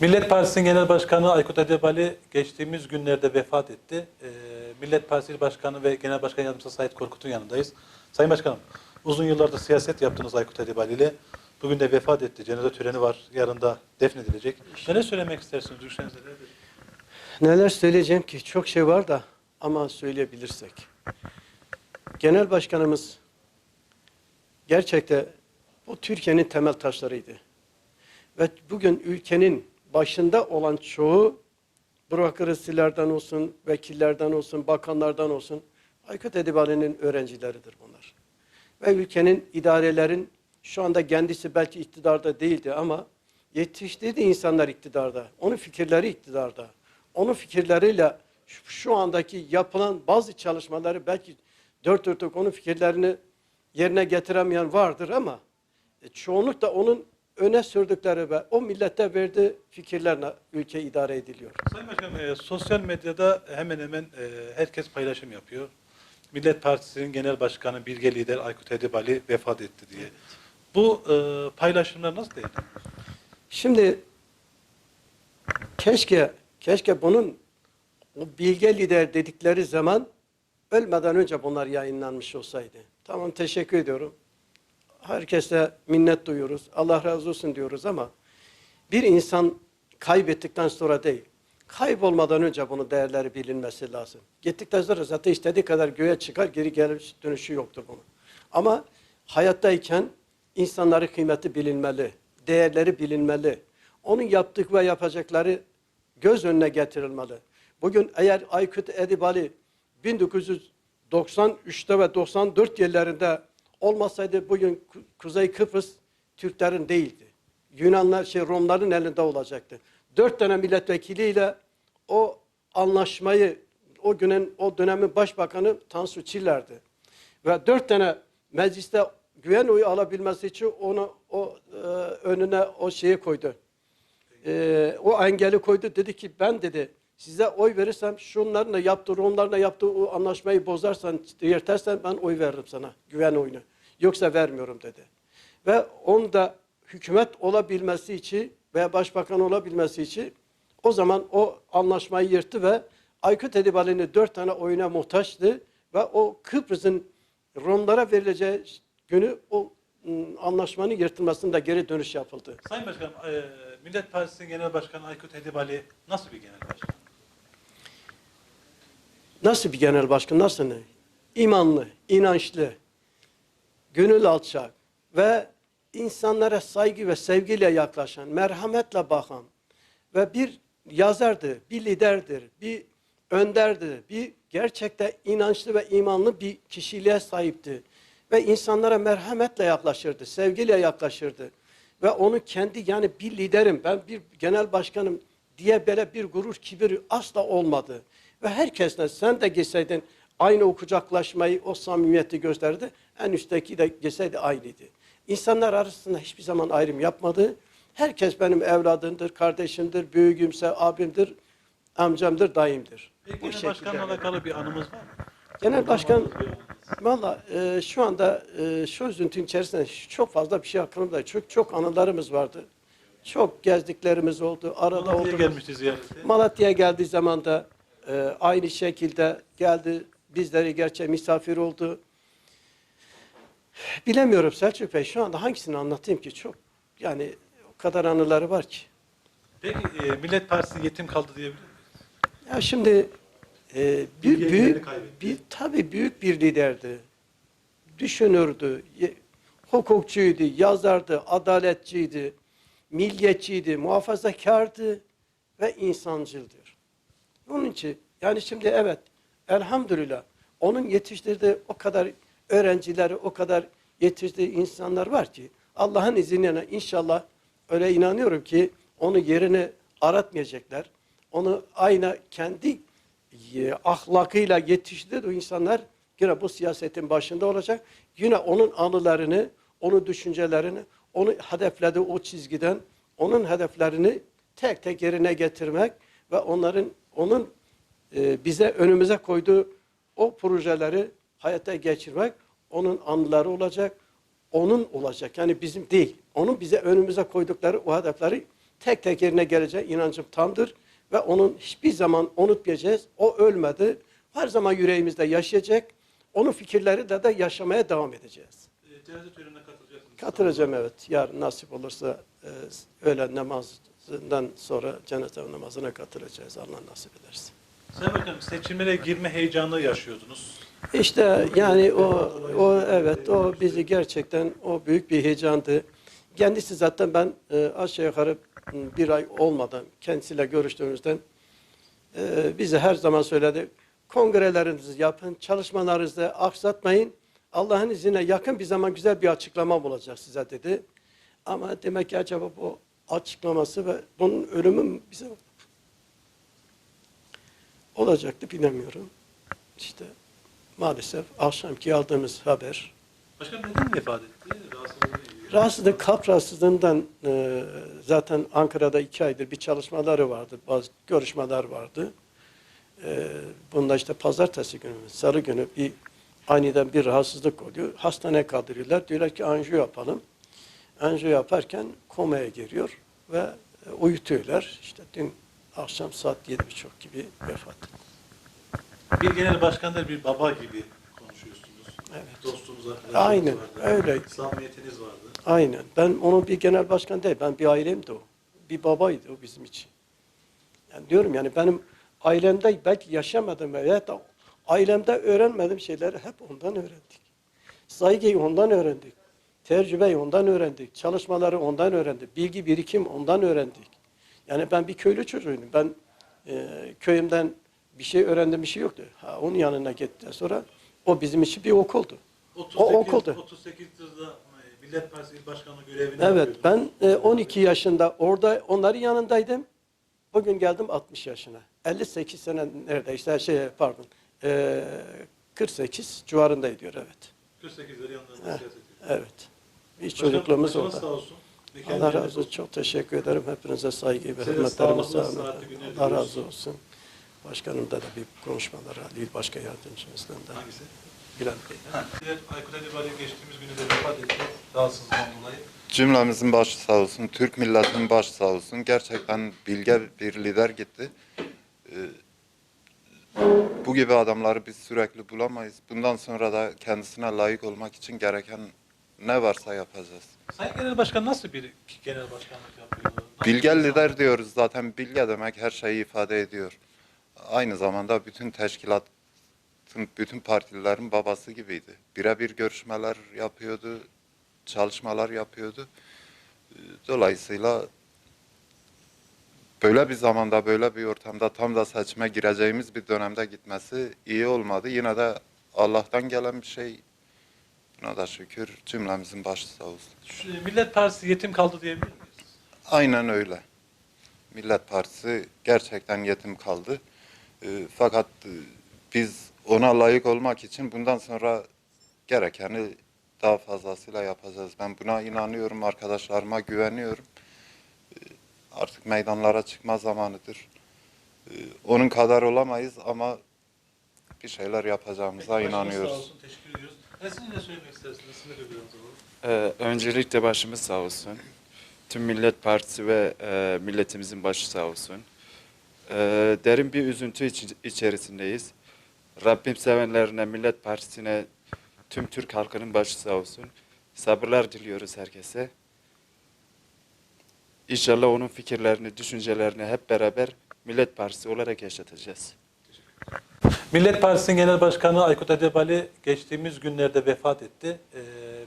Millet Partisi'nin Genel Başkanı Aykut Edebali geçtiğimiz günlerde vefat etti. Ee, Millet Partisi Başkanı ve Genel Başkan Yardımcısı Sait Korkut'un yanındayız. Sayın Başkanım, uzun yıllardır siyaset yaptınız Aykut Edebali ile. Bugün de vefat etti. Cenaze töreni var. Yarın da defnedilecek. Neler söylemek istersiniz? Düşünceniz nelerdir? Neler söyleyeceğim ki çok şey var da ama söyleyebilirsek. Genel başkanımız gerçekte bu Türkiye'nin temel taşlarıydı. Ve bugün ülkenin başında olan çoğu bürokrasilerden olsun, vekillerden olsun, bakanlardan olsun Aykut Edebali'nin öğrencileridir bunlar. Ve ülkenin idarelerin şu anda kendisi belki iktidarda değildi ama yetiştirdiği insanlar iktidarda. Onun fikirleri iktidarda. Onun fikirleriyle şu- andaki yapılan bazı çalışmaları belki dört dörtlük onun fikirlerini yerine getiremeyen vardır ama e, çoğunlukla onun öne sürdükleri ve o millete verdiği fikirlerle ülke idare ediliyor. Sayın Başkanım, e, sosyal medyada hemen hemen e, herkes paylaşım yapıyor. Millet Partisi'nin Genel Başkanı, Bilge Lider Aykut Edebali vefat etti diye. Bu e, paylaşımlar nasıl değerlendiriyorsunuz? Şimdi keşke keşke bunun o bilge lider dedikleri zaman ölmeden önce bunlar yayınlanmış olsaydı. Tamam teşekkür ediyorum. Herkese minnet duyuyoruz. Allah razı olsun diyoruz ama bir insan kaybettikten sonra değil, kaybolmadan önce bunun değerleri bilinmesi lazım. Gittikten sonra zaten istediği kadar göğe çıkar, geri gelir dönüşü yoktur bunun. Ama hayattayken insanların kıymeti bilinmeli, değerleri bilinmeli. Onun yaptık ve yapacakları göz önüne getirilmeli. Bugün eğer Aykut Edibali 1993'te ve 94 yıllarında olmasaydı bugün Ku- Kuzey Kıbrıs Türklerin değildi. Yunanlar, şey Romların elinde olacaktı. Dört tane milletvekiliyle o anlaşmayı o günün o dönemin başbakanı Tansu Çiller'di. Ve dört tane mecliste güven oyu alabilmesi için onu o e, önüne o şeyi koydu. E, o engeli koydu. Dedi ki ben dedi size oy verirsem şunların da yaptığı, onların da yaptığı o anlaşmayı bozarsan, yırtarsan ben oy veririm sana. Güven oyunu. Yoksa vermiyorum dedi. Ve onun da hükümet olabilmesi için veya başbakan olabilmesi için o zaman o anlaşmayı yırttı ve Aykut Edibali'nin dört tane oyuna muhtaçtı ve o Kıbrıs'ın Romlara verileceği günü o ım, anlaşmanın yırtılmasında geri dönüş yapıldı. Sayın Başkanım, e, Millet Partisi'nin Genel Başkanı Aykut Edebali nasıl bir genel başkan? Nasıl bir genel başkan, nasıl ne? İmanlı, inançlı, gönül alçak ve insanlara saygı ve sevgiyle yaklaşan, merhametle bakan ve bir yazardı, bir liderdir, bir önderdi, bir gerçekten inançlı ve imanlı bir kişiliğe sahipti. Ve insanlara merhametle yaklaşırdı, sevgiyle yaklaşırdı. Ve onu kendi yani bir liderim, ben bir genel başkanım diye böyle bir gurur, kibir asla olmadı. Ve herkesle sen de gitseydin aynı o kucaklaşmayı, o samimiyeti gösterdi. En üstteki de gitseydi aynıydı. İnsanlar arasında hiçbir zaman ayrım yapmadı. Herkes benim evladımdır, kardeşimdir, büyüğümse abimdir, amcamdır, dayımdır. Peki Bu genel başkanla alakalı bir anımız var mı? Genel başkan valla e, şu anda e, şu üzüntünün içerisinde çok fazla bir şey hakkında çok çok anılarımız vardı. Çok gezdiklerimiz oldu. Arada Malatya'ya gelmişti ziyarete. Malatya'ya geldiği zaman da e, aynı şekilde geldi. Bizleri gerçek misafir oldu. Bilemiyorum Selçuk Bey şu anda hangisini anlatayım ki çok yani o kadar anıları var ki. Peki e, Millet Partisi yetim kaldı diyebilir miyiz? Ya şimdi e, bir büyük bir tabii büyük bir liderdi. Düşünürdü, hukukçuydu, yazardı, adaletçiydi, milliyetçiydi, muhafazakardı ve insancıldır. Onun için yani şimdi evet elhamdülillah onun yetiştirdiği o kadar öğrencileri, o kadar yetiştirdiği insanlar var ki Allah'ın izniyle inşallah öyle inanıyorum ki onu yerini aratmayacaklar. Onu aynı kendi e, ahlakıyla yetiştirdiği o insanlar yine bu siyasetin başında olacak. Yine onun anılarını, onun düşüncelerini, onu hedeflediği o çizgiden onun hedeflerini tek tek yerine getirmek ve onların onun e, bize önümüze koyduğu o projeleri hayata geçirmek onun anıları olacak, onun olacak. Yani bizim değil. Onun bize önümüze koydukları o hedefleri tek tek yerine geleceği inancım tamdır. Ve onun hiçbir zaman unutmayacağız. O ölmedi. Her zaman yüreğimizde yaşayacak. Onun fikirleri de de yaşamaya devam edeceğiz. E, cenaze törenine katılacaksınız. Katılacağım evet. Yarın nasip olursa e, öğlen namazından sonra cenaze namazına katılacağız. Allah nasip ederse. Sayın Bakanım seçimlere girme heyecanı yaşıyordunuz. İşte yani o, o evet o bizi gerçekten o büyük bir heyecandı. Kendisi zaten ben e, aşağı yukarı bir ay olmadan kendisiyle görüştüğümüzden e, bize her zaman söyledi. Kongrelerinizi yapın, çalışmalarınızı aksatmayın. Allah'ın izniyle yakın bir zaman güzel bir açıklama olacak size dedi. Ama demek ki acaba bu açıklaması ve bunun ölümü bize olacaktı bilemiyorum. İşte maalesef akşamki aldığımız haber Başkanım neden vefat etti? Rahatsızlık, kalp rahatsızlığından e, zaten Ankara'da iki aydır bir çalışmaları vardı, bazı görüşmeler vardı. E, bunda işte pazartesi günü, salı günü bir aniden bir rahatsızlık oluyor. Hastaneye kaldırıyorlar. Diyorlar ki anjiyo yapalım. Anjiyo yaparken komaya giriyor ve e, uyutuyorlar. İşte dün akşam saat yedi buçuk gibi vefat etti. Bir genel başkandır bir baba gibi konuşuyorsunuz. Evet. Dostunuz, arkadaşınız Aynen, vardı. öyle. Samimiyetiniz vardı. Aynen. Ben onun bir genel başkan değil. Ben bir ailemdi o. Bir babaydı o bizim için. Yani diyorum yani benim ailemde belki yaşamadım veya da ailemde öğrenmediğim şeyleri hep ondan öğrendik. Saygıyı ondan öğrendik. Tecrübeyi ondan öğrendik. Çalışmaları ondan öğrendik. Bilgi birikim ondan öğrendik. Yani ben bir köylü çocuğuydum. Ben e, köyümden bir şey öğrendim bir şey yoktu. Ha, onun yanına gittikten sonra o bizim için bir okuldu. 38, O okuldu. 38 yılda e, Millet Partisi İl Başkanlığı görevini Evet ben e, 12 yaşında orada onların yanındaydım. Bugün geldim 60 yaşına. 58 sene neredeyse şey pardon e, 48 civarında ediyor evet. 48'leri yanlarında siyaset. Evet. Başkanım, çocukluğumuz orada. sağ olsun. Allah razı olsun. Çok teşekkür ederim. Hepinize saygı ve hürmetlerimi Allah razı olsun. Başkanımda da bir konuşmaları değil başka yardımcımızdan da. Hangisi? Bülent Bey. Aykut Edebali geçtiğimiz günü de vefat etti. Rahatsızlığından dolayı. Cümlemizin başı sağ olsun, Türk milletinin başı sağ olsun. Gerçekten bilge bir lider gitti. Ee, Bu gibi adamları biz sürekli bulamayız. Bundan sonra da kendisine layık olmak için gereken ne varsa yapacağız. Sayın Genel Başkan nasıl bir genel başkanlık yapıyor? Nasıl Bilge lider diyoruz zaten. Bilge demek her şeyi ifade ediyor. Aynı zamanda bütün teşkilatın, bütün partilerin babası gibiydi. Birebir görüşmeler yapıyordu, çalışmalar yapıyordu. Dolayısıyla böyle bir zamanda, böyle bir ortamda tam da seçime gireceğimiz bir dönemde gitmesi iyi olmadı. Yine de Allah'tan gelen bir şey. Buna da şükür cümlemizin başı sağ olsun. Millet Partisi yetim kaldı diyebilir miyiz? Aynen öyle. Millet Partisi gerçekten yetim kaldı. Ee, fakat e, biz ona layık olmak için bundan sonra gerekeni daha fazlasıyla yapacağız. Ben buna inanıyorum, arkadaşlarıma güveniyorum. Ee, artık meydanlara çıkma zamanıdır. Ee, onun kadar olamayız ama bir şeyler yapacağımıza Peki, inanıyoruz. Sağ olsun, teşekkür ediyoruz. E, ne söylemek istersiniz? Ee, öncelikle başımız sağ olsun. Tüm Millet Partisi ve e, milletimizin başı sağ olsun. Ee, derin bir üzüntü iç- içerisindeyiz. Rabbim sevenlerine, Millet Partisi'ne, tüm Türk halkının başı sağ olsun. Sabırlar diliyoruz herkese. İnşallah onun fikirlerini, düşüncelerini hep beraber Millet Partisi olarak yaşatacağız. Millet Partisi'nin Genel Başkanı Aykut Edebali geçtiğimiz günlerde vefat etti. Ee,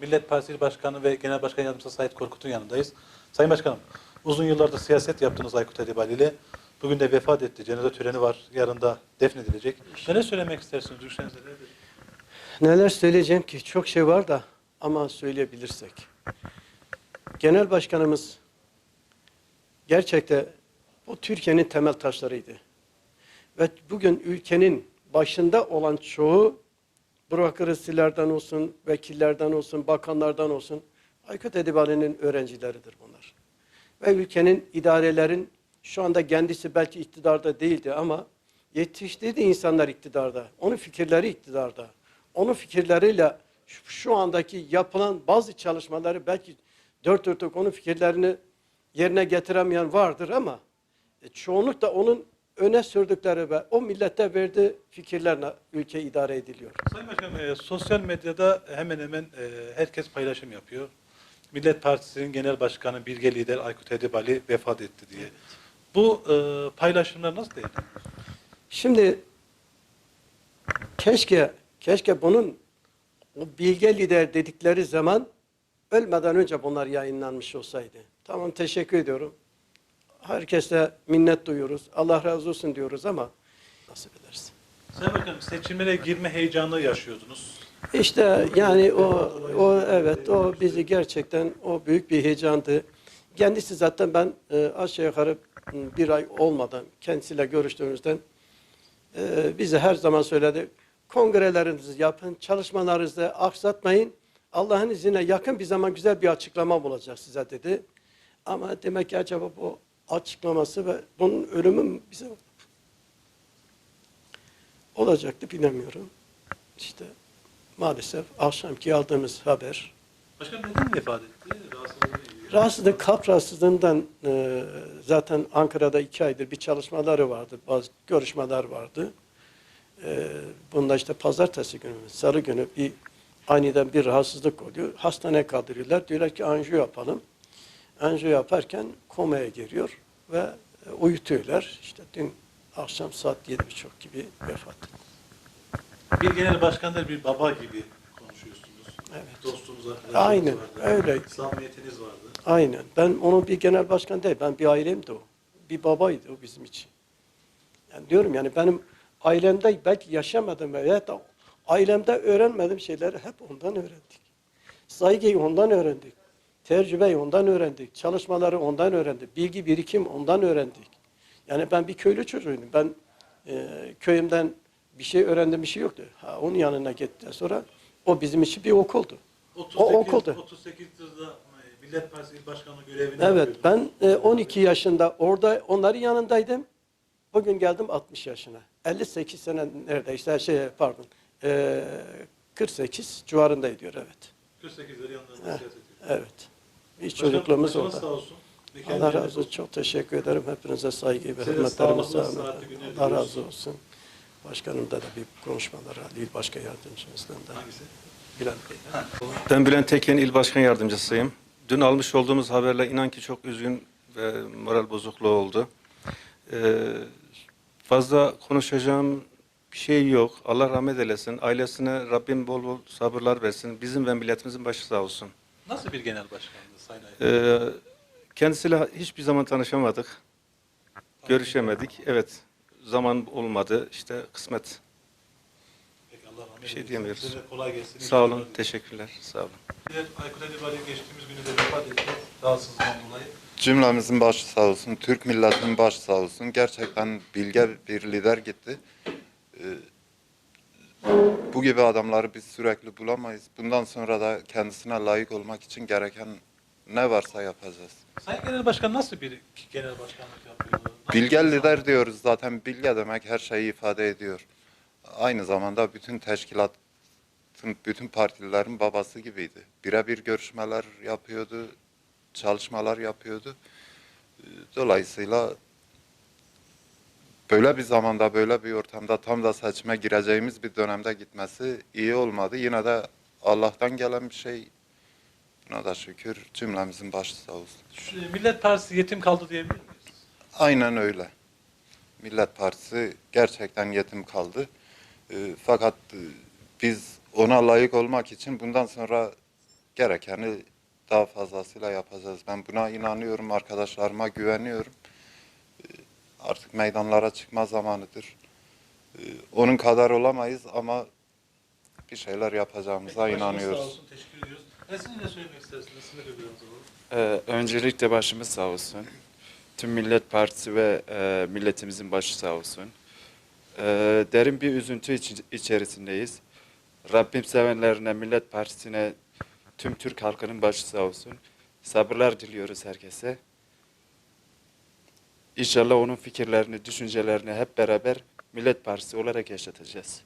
Millet Partisi Başkanı ve Genel Başkan Yardımcısı Sait Korkut'un yanındayız. Sayın Başkanım, uzun yıllardır siyaset yaptınız Aykut Edebali ile. Bugün de vefat etti. Cenaze töreni var. Yarın da defnedilecek. Neler söylemek istersiniz? Düşünceniz nelerdir? Neler söyleyeceğim ki çok şey var da ama söyleyebilirsek. Genel başkanımız gerçekte bu Türkiye'nin temel taşlarıydı. Ve bugün ülkenin başında olan çoğu bürokrasilerden olsun, vekillerden olsun, bakanlardan olsun Aykut Edebali'nin öğrencileridir bunlar. Ve ülkenin idarelerin şu anda kendisi belki iktidarda değildi ama yetiştirdiği insanlar iktidarda. Onun fikirleri iktidarda. Onun fikirleriyle şu, andaki yapılan bazı çalışmaları belki dört dörtlük onun fikirlerini yerine getiremeyen vardır ama e, çoğunlukla onun öne sürdükleri ve o millete verdiği fikirlerle ülke idare ediliyor. Sayın Başkanım, e, sosyal medyada hemen hemen e, herkes paylaşım yapıyor. Millet Partisi'nin Genel Başkanı, Bilge Lider Aykut Edebali vefat etti diye. Bu e, paylaşımlar nasıl değerlendiriyorsunuz? Şimdi keşke keşke bunun o bilge lider dedikleri zaman ölmeden önce bunlar yayınlanmış olsaydı. Tamam teşekkür ediyorum. Herkese minnet duyuyoruz. Allah razı olsun diyoruz ama nasip edersin. Sayın Başkanım, seçimlere girme heyecanı yaşıyordunuz. İşte yani o o evet o bizi gerçekten o büyük bir heyecandı. Kendisi zaten ben e, aşağı yukarı bir ay olmadan kendisiyle görüştüğümüzden e, bize her zaman söyledi. Kongrelerinizi yapın, çalışmalarınızı aksatmayın. Allah'ın izniyle yakın bir zaman güzel bir açıklama olacak size dedi. Ama demek ki acaba bu açıklaması ve bunun ölümü bize olacaktı bilemiyorum. İşte maalesef akşamki aldığımız haber Başkanım neden vefat etti? Rahatsızlık, kalp rahatsızlığından e, zaten Ankara'da iki aydır bir çalışmaları vardı, bazı görüşmeler vardı. E, bunda işte pazartesi günü, salı günü bir aniden bir rahatsızlık oluyor. Hastaneye kaldırıyorlar. Diyorlar ki anjiyo yapalım. Anjiyo yaparken komaya giriyor ve e, uyutuyorlar. İşte dün akşam saat yedi buçuk gibi vefat etti. Bir genel başkandır bir baba gibi konuşuyorsunuz. Evet. Dostunuz, arkadaşınız Aynen, vardı. öyle. Samimiyetiniz vardı. Aynen. Ben onun bir genel başkan değil. Ben bir ailemdi o. Bir babaydı o bizim için. Yani diyorum yani benim ailemde belki yaşamadım veya da ailemde öğrenmediğim şeyleri hep ondan öğrendik. Saygıyı ondan öğrendik. Tecrübeyi ondan öğrendik. Çalışmaları ondan öğrendik. Bilgi birikim ondan öğrendik. Yani ben bir köylü çocuğuydum. Ben e, köyümden bir şey öğrendim bir şey yoktu. Ha, onun yanına gittikten sonra o bizim için bir okuldu. 38, O okulda. 38 yılda e, Millet Partisi İl Başkanlığı görevini Evet yapıyordunuz. ben e, 12 yaşında orada onların yanındaydım. Bugün geldim 60 yaşına. 58 sene neredeyse şey pardon e, 48 civarında ediyor evet. 48'leri yanlarında siyaset. Evet. Başkanım, çocukluğumuz orada. sağ olsun. Allah razı olsun. Çok teşekkür ederim. Hepinize saygı ve Size hürmetlerimi sağlıklı, selamlar. sıhhatli günler Allah razı olsun. Başkanımda da bir konuşmaları değil başka yardımcımızdan da. Hangisi? Bülent Bey. Ben Bülent Teken İl Başkan Yardımcısıyım. Dün almış olduğumuz haberle inan ki çok üzgün ve moral bozukluğu oldu. Ee, fazla konuşacağım bir şey yok. Allah rahmet eylesin. Ailesine Rabbim bol bol sabırlar versin. Bizim ve milletimizin başı sağ olsun. Nasıl bir genel Aydın? Ee, kendisiyle hiçbir zaman tanışamadık. Görüşemedik. Evet. Zaman olmadı. İşte kısmet. Peki Allah rahmet bir şey eylesin. diyemiyoruz. Size de kolay gelsin. Sağ olun. Teşekkürler. Sağ olun. Diğer Aykut Edebali geçtiğimiz günü de vefat etti. Rahatsızlığından dolayı. Cümlemizin başı sağ olsun, Türk milletinin başı sağ olsun. Gerçekten bilge bir lider gitti. Ee, bu gibi adamları biz sürekli bulamayız. Bundan sonra da kendisine layık olmak için gereken ne varsa yapacağız. Sayın Genel Başkan nasıl bir genel başkanlık yapıyordu? Nasıl Bilge lider diyoruz zaten. Bilge demek her şeyi ifade ediyor. Aynı zamanda bütün teşkilatın, bütün partilerin babası gibiydi. Birebir görüşmeler yapıyordu, çalışmalar yapıyordu. Dolayısıyla böyle bir zamanda, böyle bir ortamda tam da seçime gireceğimiz bir dönemde gitmesi iyi olmadı. Yine de Allah'tan gelen bir şey. Buna da şükür cümlemizin başı sağ olsun. Millet Partisi yetim kaldı diyebilir miyiz? Aynen öyle. Millet Partisi gerçekten yetim kaldı. Ee, fakat e, biz ona layık olmak için bundan sonra gerekeni daha fazlasıyla yapacağız. Ben buna inanıyorum, arkadaşlarıma güveniyorum. Ee, artık meydanlara çıkma zamanıdır. Ee, onun kadar olamayız ama bir şeyler yapacağımıza Peki, inanıyoruz. Sağ olsun, teşekkür ediyoruz. E. Ee, öncelikle başımız sağ olsun. Tüm Millet Partisi ve e, milletimizin başı sağ olsun. Ee, derin bir üzüntü iç- içerisindeyiz. Rabbim sevenlerine, Millet Partisi'ne, tüm Türk halkının başı sağ olsun. Sabırlar diliyoruz herkese. İnşallah onun fikirlerini, düşüncelerini hep beraber Millet Partisi olarak yaşatacağız.